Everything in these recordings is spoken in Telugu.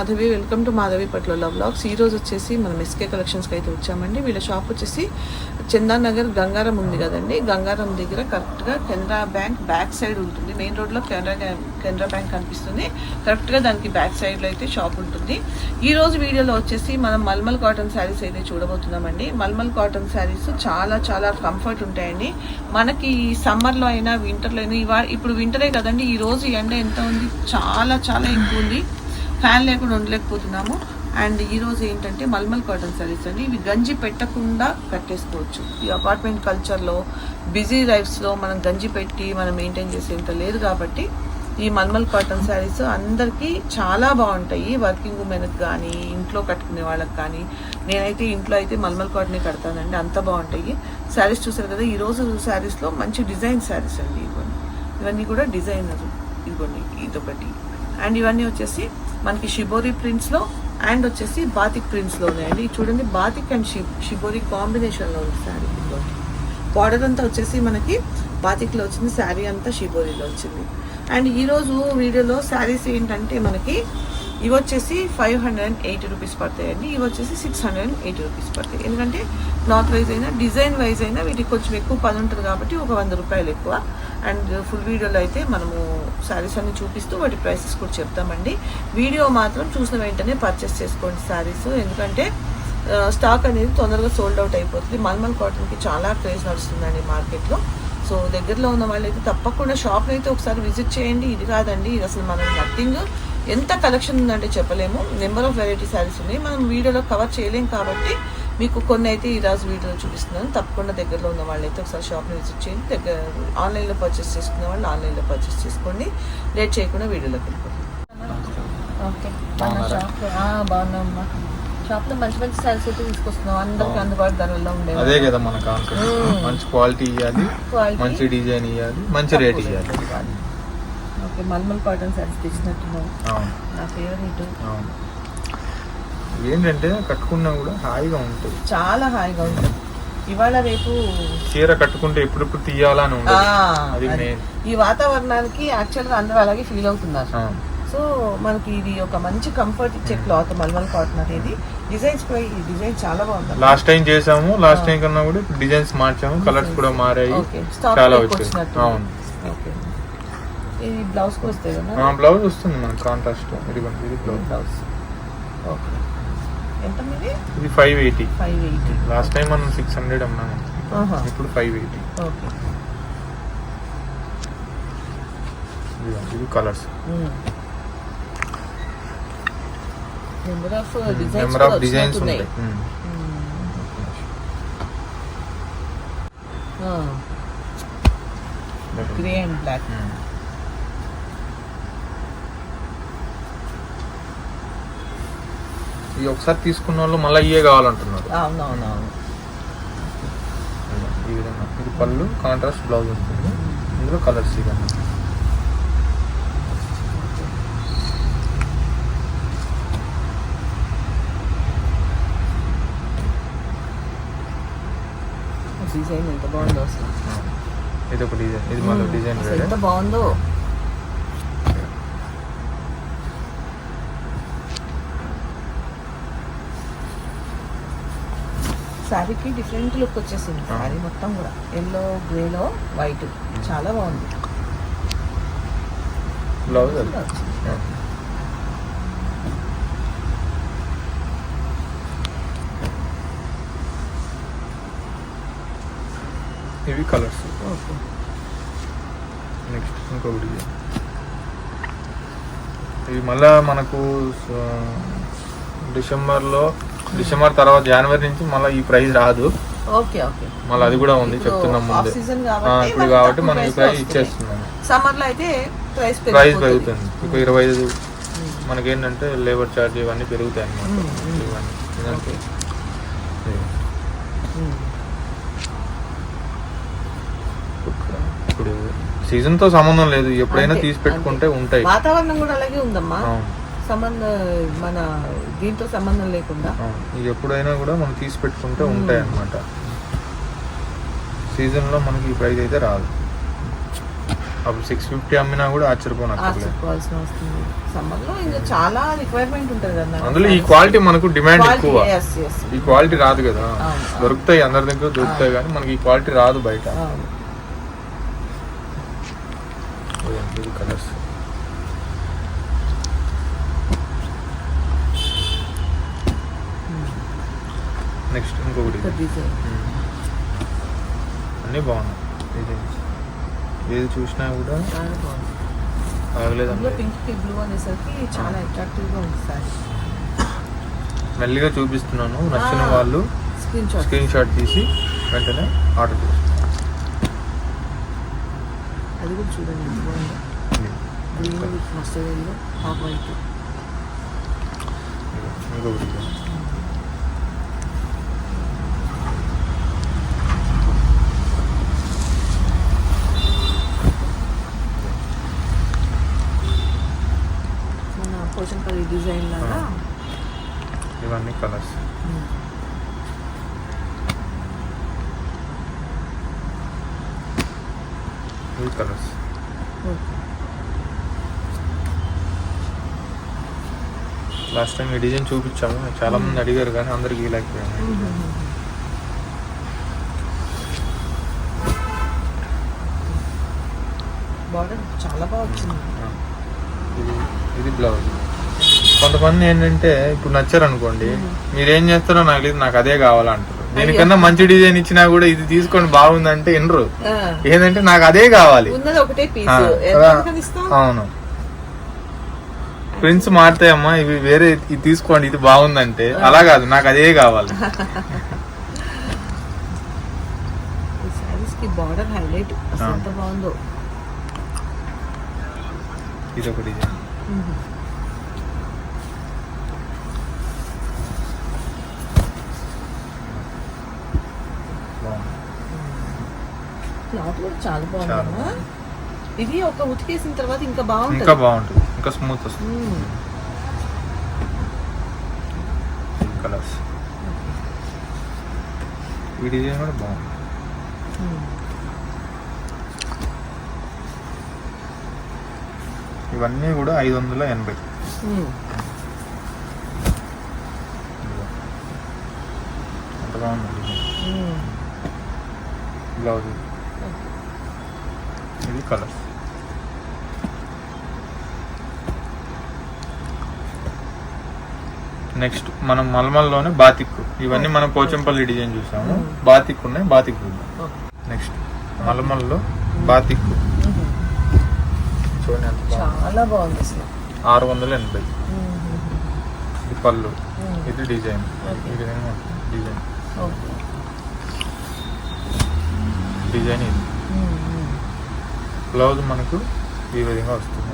మాధవి వెల్కమ్ టు మాధవి పట్ల బ్లాగ్స్ ఈ రోజు వచ్చేసి మనం ఎస్కే కలెక్షన్స్కి అయితే వచ్చామండి. వీళ్ళ షాప్ వచ్చేసి చందాన్ నగర్ గంగారం ఉంది కదండి. గంగారం దగ్గర కరెక్ట్గా కెనరా బ్యాంక్ బ్యాక్ సైడ్ ఉంటుంది. మెయిన్ రోడ్లో కెనరా కెనరా బ్యాంక్ కనిపిస్తుంది. కరెక్ట్గా దానికి బ్యాక్ సైడ్లో అయితే షాప్ ఉంటుంది. ఈ రోజు వీడియోలో వచ్చేసి మనం మల్మల్ కాటన్ శారీస్ అయితే చూడబోతున్నామండి. మల్మల్ కాటన్ శారీస్ చాలా చాలా కంఫర్ట్ ఉంటాయండి. మనకి సమ్మర్లో అయినా వింటర్లో అయినా ఇవా ఇప్పుడు వింటరే కదండి. ఈ రోజు ఎండ ఎంత ఉంది? చాలా చాలా ఎక్కువ ఉంది. ఫ్యాన్ లేకుండా ఉండలేకపోతున్నాము. అండ్ ఈరోజు ఏంటంటే మల్మల్ కాటన్ సారీస్ అండి. ఇవి గంజి పెట్టకుండా కట్టేసుకోవచ్చు. ఈ అపార్ట్మెంట్ కల్చర్లో బిజీ లైఫ్స్లో మనం గంజి పెట్టి మనం మెయింటైన్ చేసేంత లేదు కాబట్టి ఈ మల్మల్ కాటన్ శారీస్ అందరికీ చాలా బాగుంటాయి. వర్కింగ్ ఉమెన్కి కానీ ఇంట్లో కట్టుకునే వాళ్ళకి కానీ. నేనైతే ఇంట్లో అయితే మల్మల్ కాటనే కడతానండి. అంత బాగుంటాయి. శారీస్ చూసారు కదా ఈరోజు శారీస్లో మంచి డిజైన్ శారీస్ అండి ఇవన్నీ. ఇవన్నీ కూడా డిజైనర్ ఇదిగోండి ఇదొకటి. అండ్ ఇవన్నీ వచ్చేసి మనకి షిబోరి ప్రింట్స్లో అండ్ వచ్చేసి బాతిక్ ప్రింట్స్లో ఉన్నాయండి. చూడండి బాతిక్ అండ్ షి షిబోరి కాంబినేషన్లో ఉంది శారీ బార్డర్ అంతా వచ్చేసి మనకి బాతిక్లో వచ్చింది శారీ అంతా షిబోరిలో వచ్చింది. అండ్ ఈరోజు వీడియోలో శారీస్ ఏంటంటే మనకి ఇవి వచ్చేసి five hundred and eighty rupees పడతాయండి. ఇవి వచ్చేసి six hundred and eighty rupees పడతాయి. ఎందుకంటే క్లాత్ వైజ్ అయినా డిజైన్ వైజ్ అయినా వీటికి కొంచెం ఎక్కువ పని ఉంటుంది కాబట్టి ఒక వంద రూపాయలు ఎక్కువ. అండ్ ఫుల్ వీడియోలో అయితే మనము శారీస్ అన్ని చూపిస్తూ వాటి ప్రైసెస్ కూడా చెప్తామండి. వీడియో మాత్రం చూసిన వెంటనే పర్చేస్ చేసుకోండి శారీస్ ఎందుకంటే స్టాక్ అనేది తొందరగా సోల్డ్ అవుట్ అయిపోతుంది. మల్మల్ కాటన్కి చాలా క్రేజ్ నడుస్తుందండి మార్కెట్లో సో దగ్గరలో ఉన్న వాళ్ళైతే తప్పకుండా షాప్ని అయితే ఒకసారి విజిట్ చేయండి. ఇది కాదండి ఇది అసలు మనం నథింగ్ ఎంత కలెక్షన్ ఉందంటే చెప్పలేము. నెంబర్ ఆఫ్ వెరైటీ శారీస్ ఉన్నాయి. మనం వీడియోలో కవర్ చేయలేం కాబట్టి మీకు కొన్ని అయితే ఈ రోజు వీడియోలో చూపిస్తున్నాను. తప్పకుండా దగ్గరలో ఉన్న వాళ్ళైతే ఒకసారి షాప్ని విజిట్ చేయండి. దగ్గర ఆన్లైన్లో పర్చేస్ చేసుకునే వాళ్ళు ఆన్లైన్లో పర్చేస్ చేసుకోండి. లేట్ చేయకుండా వీడియోలోకి వెళ్ళిపోతుంది ఓకే? బాగున్నామ్మా షాప్లో మంచి మంచి శారీస్ అయితే తీసుకొస్తున్నాం. అందరికి అందుబాటు ధరల్లో ఉండే అదే కదా మన కాన్సెప్ట్ మ్మ్. మంచి క్వాలిటీ ఇవ్వాలి. మంచి డిజైన్ ఇవ్వాలి మంచి రేట్ ఇవ్వాలి మల్మల్ కాటన్ శారీస్ తెచ్చినట్టున్నాం అవును. నా ఫేవరెట్ ఏంటంటే కట్టుకున్నా కూడా హాయిగా ఉంటుంది చాలా హాయిగా ఉంటుంది ఇవాళ రేపు చీర కట్టుకుంటే ఎప్పుడెప్పుడు తీయాలా అని ఆ, ఉండదు అది అది. మెయిన్ ఈ వాతావరణానికి యాక్చువల్గా అందరూ అలాగే ఫీల్ అవుతున్నారు. సో మనకి ఇది ఒక మంచి కంఫర్ట్ ఇచ్చే క్లాత్ మల్మల్ కాటన్ అనేది. డిజైన్స్ కూడా ఈ డిజైన్ చాలా బాగుంది. లాస్ట్ టైం చేసాము లాస్ట్ టైం కన్నా కూడా డిజైన్స్ మార్చాము కలర్స్ కూడా మారాయి. చాలా వచ్చాయి. వచ్చినట్టు. అవును. ఓకే ఇది బ్లౌజ్కి వస్తాయి కదా బ్లౌజ్ వస్తుంది మనకి కాంట్రాస్ట్ ఇదిగోండి ఇది బ్లౌజ్. బ్లౌజ్. ఓకే. ఎంత మీది? ఇది five eighty five eighty last time మనం సిక్స్ హండ్రెడ్ అన్నాము. ఇప్పుడు ఫైవ్ ఎయిటీ ఓకే. ఇది colours number of designs number of designs ఉంటాయి. గ్రే అండ్ బ్లాక్ ఇది ఒకసారి తీసుకున్న వాళ్ళు మళ్ళీ ఇయే కావాలంటున్నారు. అవునవునవును. ఈ విధంగా ఇది పళ్ళు కాంట్రాస్ట్ బ్లౌజ్ వస్తుంది ఇందులో కలర్స్ ఇవన్నీ డిజైన్ ఎంత బాగుందో అసలు. ఇది ఒక డిజైన్ ఇది మళ్ళీ డిజైన్ ఎంత బాగుందో. శారీకి డిఫరెంట్ లుక్ వచ్చేసింది. శారీ మొత్తం కూడా. ఎల్లో గ్రేలో వైట్ చాలా బాగుంది. బ్లౌజ్. ఇవి కలర్స్ నెక్స్ట్ ఇంకొక డిజైన్ ఇవి మళ్ళా మనకు డిసెంబర్లో డిసెంబర్ తర్వాత జనవరి నుంచి మళ్ళీ ఈ ప్రైస్ రాదు. Okay okay. మళ్ళీ అది కూడా ఉంది చెప్తున్నాం ముందే. ఇప్పుడు కాబట్టి మనం ఈ ప్రైస్ వస్తున్నాయి. ఇచ్చేస్తున్నాం. సమ్మర్లో అయితే ప్రైస్ ప్రైస్ పెరుగుతుంది. ఇంకో ఇరవై ఐదు మనకేంటంటే లేబర్ ఛార్జ్ ఇవన్నీ పెరుగుతాయి అన్నమాట. మ్మ్. ఇవన్నీ. ఇప్పుడు సీజన్తో సంబంధం లేదు. ఎప్పుడైనా తీసి పెట్టుకుంటే ఉంటాయి. వాతావరణం కూడా అలాగే ఉందమ్మా. సంబంధం మన దీంతో సంబంధం లేకుండా. ఇది ఎప్పుడైనా కూడా మనం తీసి పెట్టుకుంటే. ఉంటాయి అన్నమాట సీజన్లో మనకి ఈ ప్రైస్ అయితే రాదు. అప్పుడు సిక్స్ ఫిఫ్టీ అమ్మినా కూడా ఆశ్చర్యపోనక్కర్లేదు. ఆశ్చర్యపోవాల్సిన వస్తుంది సమ్మర్లో ఇంకా చాలా రిక్వైర్మెంట్ ఉంటుంది కదా. అందులో ఈ క్వాలిటీ మనకు డిమాండ్ ఎక్కువ. ఈ క్వాలిటీ రాదు కదా. దొరుకుతాయి అందరి దగ్గర దొరుకుతాయి కానీ మనకి ఈ క్వాలిటీ రాదు బయట. కలర్స్ నెక్స్ట్ ఇంకొకటి. అన్నీ బాగున్నాయి. ఏది చూసినా కూడా పింక్ బ్లూ అనేసరికి చాలా ఉంది సారీ. మెల్లిగా చూపిస్తున్నాను. నచ్చిన. వాళ్ళు స్క్రీన్ షాట్ స్క్రీన్ షాట్ తీసి. వెంటనే ఆర్డర్ అది కూడా చూడండి ఎంత బాగుందో. Green with mustard yellow half white ఇంకొకటి డిజైన్ లాగా? ఇవన్నీ కలర్స్. కలర్స్. లాస్ట్ టైం ఈ డిజైన్ చూపించాము. చాలా మంది అడిగారు కానీ అందరికి ఉమ్. బార్డర్ చాలా బాగా వచ్చింది. ఇది ఇది బ్లౌజ్. కొంతమంది ఏంటంటే ఇప్పుడు నచ్చారు అనుకోండి మీరేం చేస్తారో నాకు లేదు నాకు అదే కావాలంటారు. దీనికన్నా మంచి డిజైన్ ఇచ్చినా కూడా ఇది తీసుకోండి బాగుందంటే వినరు. ఏంటంటే నాకు అదే కావాలి. అవును. ప్రింట్స్ మారుతాయమ్మా ఇవి వేరే ఇది తీసుకోండి ఇది బాగుందంటే. అలా కాదు నాకు అదే కావాలి. Border highlight. ఎంత బాగుందో. ఇది ఒక డిజైన్ క్లాత్ కూడా చాలా బాగుంది. ఇది ఒక ఉతికేసిన తర్వాత ఇంకా బాగుంటుంది ఇంకా బాగుంటుంది ఇంకా స్మూత్ వస్తుంది. కలర్స్ ఈ డిజైన్ కూడా బాగుంది. ఇవన్నీ కూడా ఐదు వందల ఎనభై. ఎంత బాగుంది. బ్లౌజ్ ఇది కలర్ నెక్స్ట్ మనం మల్మల్లోనే బాతిక్. ఇవన్నీ మనం పోచంపల్లి డిజైన్ చూసాము. బాతిక్ ఉన్నాయి బాతిక్ చూద్దాం. నెక్స్ట్ మల్మల్లో బాతిక్. చూడండి చాలా బాగుంది ఆరు వందల ఎనభై. ఇది పళ్ళు. ఇది డిజైన్. ఈ విధంగా డిజైన్. డిజైన్ ఇది. బ్లౌజ్ మనకు ఈ విధంగా వస్తుంది.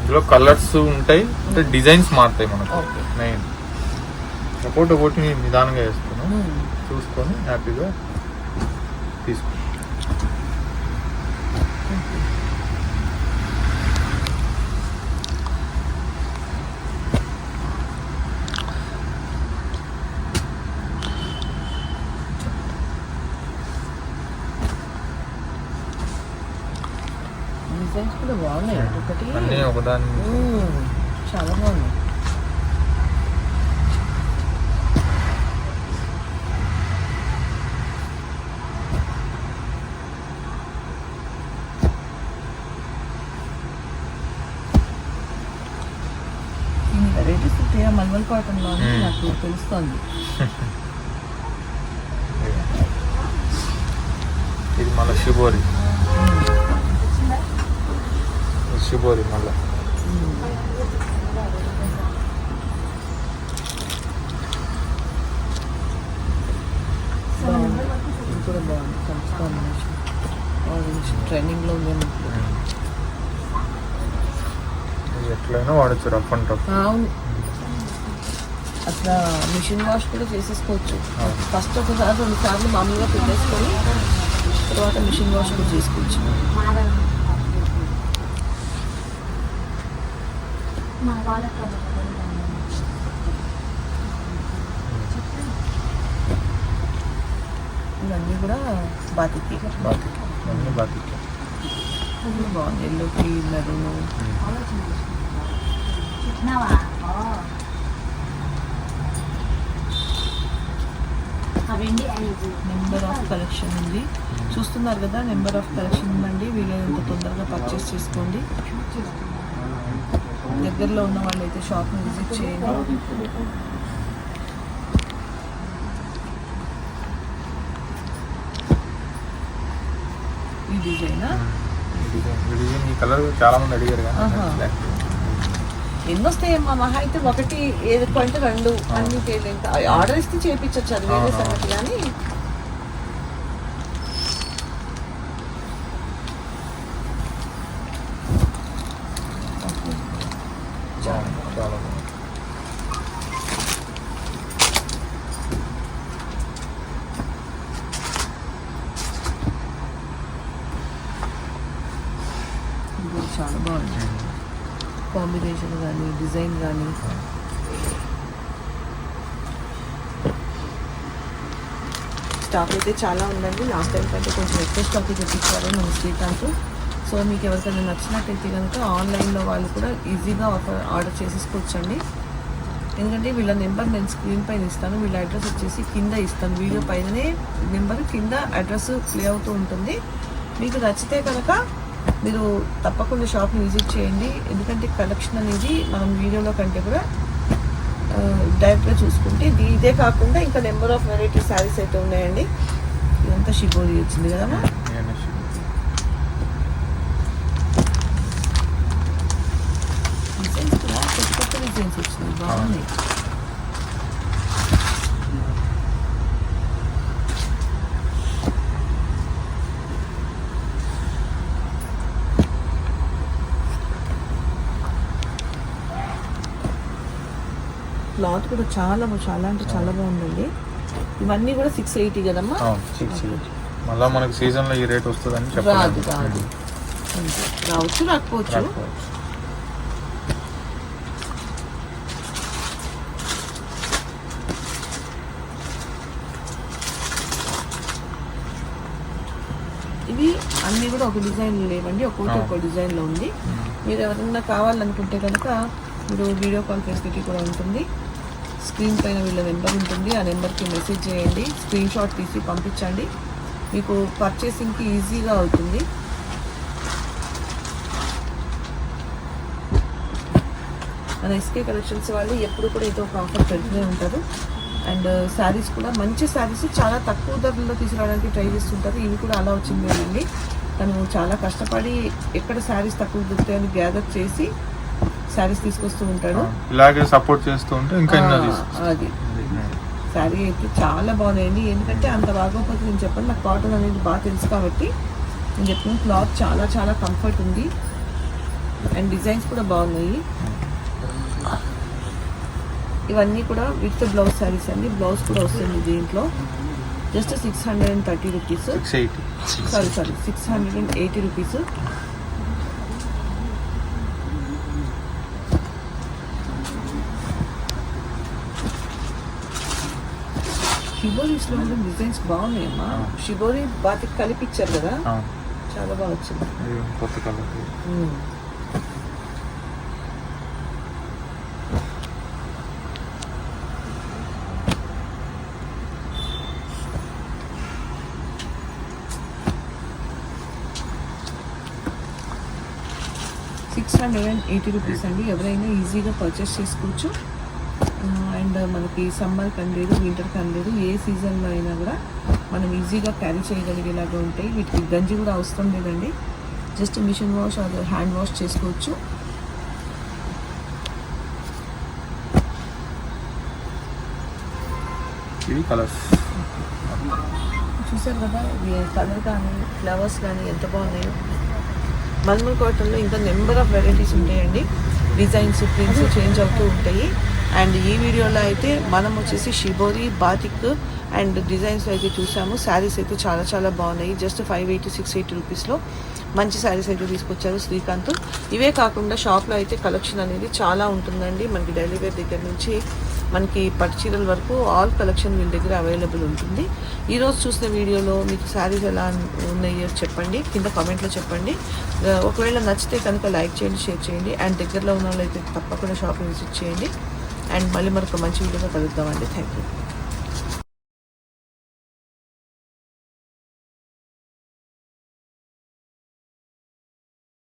ఇందులో కలర్స్ ఉంటాయి అంటే డిజైన్స్ మారుతాయి మనకు. మెయిన్ ఒకటి ఒకటి నిదానంగా వేస్తున్నాం మ్మ్. చూసుకొని హ్యాపీగా తీసుకో డిజైన్స్ కూడా బాగున్నాయి. ఒకటి. చాలా బాగున్నాయి. వెరైటీస్ ఉంటాయా మల్మల్ కాటన్లో. నాకు తెలుస్తోంది. ఇది మళ్ళీ షిబోరి ఇప్పుడు ఇది ఎట్లయినా వాడచ్చు రఫ్ అండ్ టఫ్. అవును. అట్లా మిషన్ వాష్ కూడా చేసేసుకోవచ్చు. ఫస్ట్ ఒకసారి రెండు సార్లు మామూలుగా పెట్టేసుకొని తర్వాత మిషన్ వాష్ కూడా చేసుకోవచ్చు. మా వాళ్ళకి ఇవన్నీ కూడా బాతికి బాతిక్ అన్ని బాతిక్ బాగుంది. ఎల్లోకి మెరూన్. నెంబర్ ఆఫ్ కలెక్షన్ ఉంది. చూస్తున్నారు కదా నెంబర్ ఆఫ్ కలెక్షన్ ఉందండి. వీలైనంత తొందరగా పర్చేస్ చేసుకోండి. దగ్గరలో ఉన్న వాళ్ళు అయితే షాప్ని విజిట్ చేయండి ఈ డిజైనా ఈ కలర్ చాలా మంది అడిగారు కానీ ఆహా. నచ్చలేదు. ఎన్ని వస్తాయమ్మా మహా అయితే ఒకటి ఏది కొంటే రెండు అన్ని ఆర్డర్ ఇస్తే చేయించచ్చు అది వేరే. సంగతి కానీ ఓకే. బాగుంది, చాలా బాగుంది ఇది కూడా చాలా బాగుంది. కాంబినేషన్ కానీ డిజైన్ కానీ స్టాక్ అయితే చాలా ఉందండి. లాస్ట్ టైం కంటే కొంచెం ఎక్కువ స్టాక్ తెప్పించారు మన శ్రీకాంత్ సో మీకు ఎవరికైనా నచ్చినట్టయితే కనుక ఆన్లైన్లో వాళ్ళు కూడా ఈజీగా ఆఫర్ ఆర్డర్ చేసేసుకోవచ్చండి. ఎందుకంటే వీళ్ళ నెంబర్ నేను స్క్రీన్ పైన ఇస్తాను. వీళ్ళ అడ్రస్ వచ్చేసి కింద ఇస్తాను. వీడియో పైననే నెంబర్ కింద అడ్రస్ ప్లే అవుతూ ఉంటుంది. మీకు నచ్చితే కనుక మీరు తప్పకుండా షాప్ని విజిట్ చేయండి. ఎందుకంటే కలెక్షన్ అనేది మనం వీడియోలో కంటే కూడా డైరెక్ట్గా చూసుకుంటే ఇది ఇదే కాకుండా ఇంకా నెంబర్ ఆఫ్ వెరైటీ శారీస్ అయితే ఉన్నాయండి. ఇదంతా షిబోరి వచ్చింది కదమ్మా కొత్త కొత్త డిజైన్స్ వచ్చినాయి. బాగున్నాయి. క్లాత్ కూడా చాలా చాలా అంటే చాలా బాగుందండి. ఇవన్నీ కూడా సిక్స్ ఎయిటీ కదమ్మా? మళ్ళీ మనకి సీజన్లో ఈ రేట్ వస్తుందని చెప్పాలి రాదు. అంతే. రావచ్చు రాకపోవచ్చు. ఇవి అన్నీ కూడా ఒక డిజైన్ లేవండి ఒక్కొక్కటి ఆ. ఒక్కో డిజైన్లో ఉంది. మీరు ఎవరైనా కావాలనుకుంటే కనుక మీరు వీడియో కాల్ ఫెసిలిటీ కూడా ఉంటుంది. స్క్రీన్ పైన వీళ్ళ నెంబర్ ఉంటుంది. ఆ నెంబర్కి మెసేజ్ చేయండి. స్క్రీన్ షాట్ తీసి పంపించండి. మీకు పర్చేసింగ్కి ఈజీగా అవుతుంది. మన ఎస్కే కలెక్షన్స్ వాళ్ళు ఎప్పుడు కూడా ఏదో ఒక ఆఫర్ పెడుతూనే ఉంటారు. అండ్ శారీస్ కూడా మంచి శారీస్ చాలా తక్కువ ధరల్లో తీసుకురావడానికి ట్రై చేస్తుంటారు. ఇవి కూడా అలా వచ్చింది అండి. తను చాలా కష్టపడి ఎక్కడ శారీస్ తక్కువ దొరుకుతాయని గ్యాదర్ చేసి శారీస్ తీసుకొస్తూ ఉంటాడు. ఇలాగే సపోర్ట్ చేస్తూ ఉంటే ఇంకా అది. శారీ అయితే చాలా బాగున్నాయండి. ఎందుకంటే అంత బాగోకపోతే నేను చెప్పాను నాకు కాటన్ అనేది బాగా తెలుసు కాబట్టి నేను చెప్పిన క్లాత్ చాలా చాలా కంఫర్ట్ ఉంది. అండ్ డిజైన్స్ కూడా బాగున్నాయి. ఇవన్నీ కూడా విత్ బ్లౌజ్ శారీస్ అండి. బ్లౌజ్ కూడా వస్తుంది దీంట్లో. Just six hundred and thirty rupees sorry sorry six hundred and eighty rupees షిబోరీస్లో కూడా డిజైన్స్ బాగున్నాయమ్మా షిబోరి బాతికి కలిపిచ్చారు కదా. చాలా బాగా వచ్చింది. కొత్త colour. Six hundred and eighty rupees అండి. ఎవరైనా ఈజీగా పర్చేస్ చేసుకోవచ్చు. మనకి సమ్మర్ కని లేదు వింటర్ కని లేదు ఏ సీజన్లో అయినా కూడా మనం ఈజీగా క్యారీ చేయగలిగేలాగా ఉంటాయి. వీటికి గంజి కూడా అవసరం లేదండి. జస్ట్ మిషన్ వాష్ అది హ్యాండ్ వాష్ చేసుకోవచ్చు. ఇవి కలర్స్ చూసారు కదా కలర్ కానీ ఫ్లవర్స్ కానీ ఎంత బాగున్నాయో. మల్మల్ కాటన్లో ఇంకా నెంబర్ ఆఫ్ వెరైటీస్ ఉంటాయండి. డిజైన్స్ ప్రింట్స్ చేంజ్ అవుతూ ఉంటాయి. అండ్ ఈ వీడియోలో అయితే మనం వచ్చేసి షిబోరి బాతిక్ అండ్ డిజైన్స్ అయితే చూసాము. శారీస్ అయితే చాలా చాలా బాగున్నాయి. Just five eighty six eighty రూపీస్లో మంచి శారీస్ అయితే తీసుకొచ్చారు శ్రీకాంత్. ఇవే కాకుండా షాప్లో అయితే కలెక్షన్ అనేది చాలా ఉంటుందండి. మనకి డైలీ వేర్ దగ్గర నుంచి మనకి పట్టుచీరల వరకు ఆల్ కలెక్షన్ వీళ్ళ దగ్గర అవైలబుల్ ఉంటుంది. ఈరోజు చూసిన వీడియోలో మీకు శారీస్ ఎలా ఉన్నాయో చెప్పండి. కింద కామెంట్లో చెప్పండి. ఒకవేళ నచ్చితే కనుక లైక్ చేయండి షేర్ చేయండి. అండ్ దగ్గరలో ఉన్న వాళ్ళైతే తప్పకుండా షాపింగ్ విజిట్ చేయండి. అండ్ మళ్ళీ మరొక మంచి వీడియోగా కలుద్దామండి. Thank you